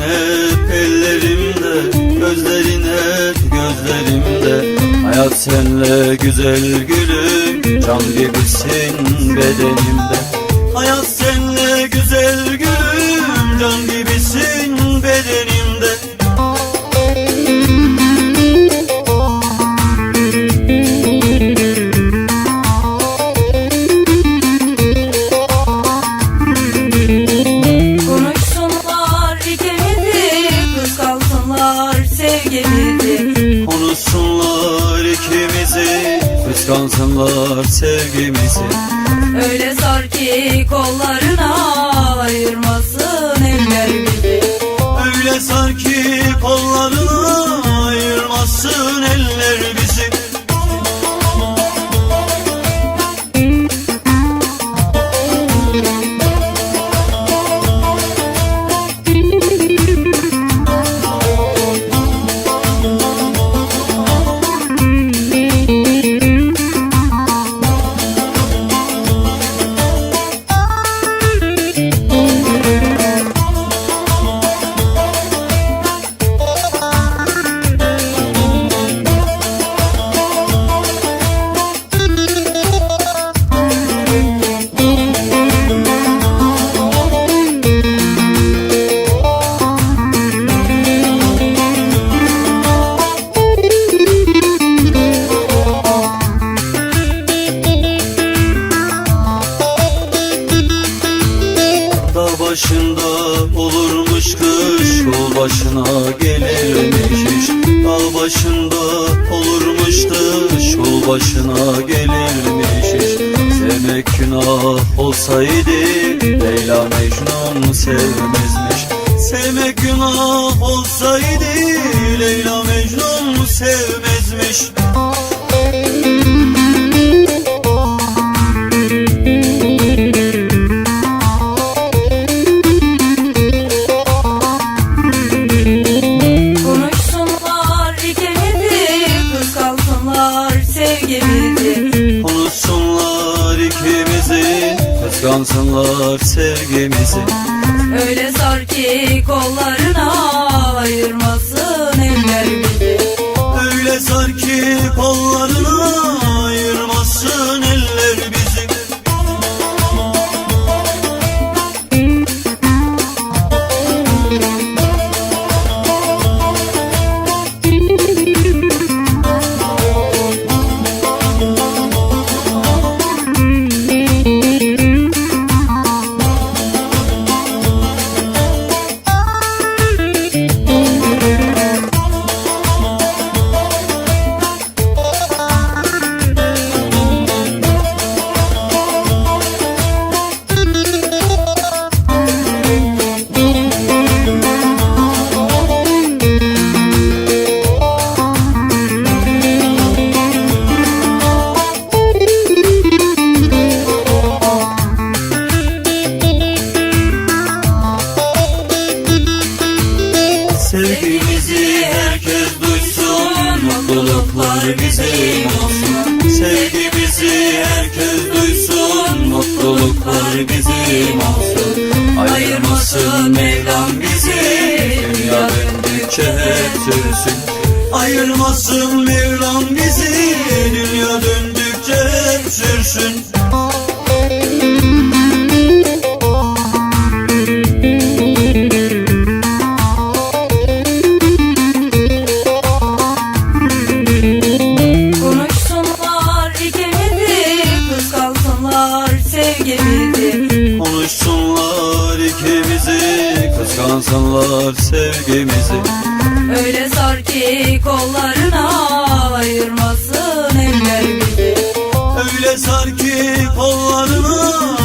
hep ellerimde Gözlerin hep gözlerimde. Hayat senle güzel gülüm Can gibisin bedenimde Kıskansınlar sevgimizi Öyle sar ki kollarına Ayırmasın eller bizi. Öyle sar ki kollarına başına gelirmiş. İş Dağ başında olurmuş kış Yol başına gelirmiş. İş Sevmek günah olsaydı Leyla Mecnun sevmezmiş. Sevmek günah olsaydı Leyla Mecnun sevmezmiş Kıskansınlar sevgimizi Öyle sar ki kollarına Ayırmasın eller bizi. Öyle sar ki kollarına Sevgimizi herkes duysun Mutluluklar bizim olsun Sevgimizi herkes duysun Mutluluklar bizim olsun Ayırmasın Mevlam bizi Dünya döndükçe hep sürsün. Ayırmasın Mevlam bizi Dünya döndükçe hep sürsün Kıskansınlar sevgimizi. Öyle sar ki kollarına Ayırmasın eller bizi Öyle sar ki kollarına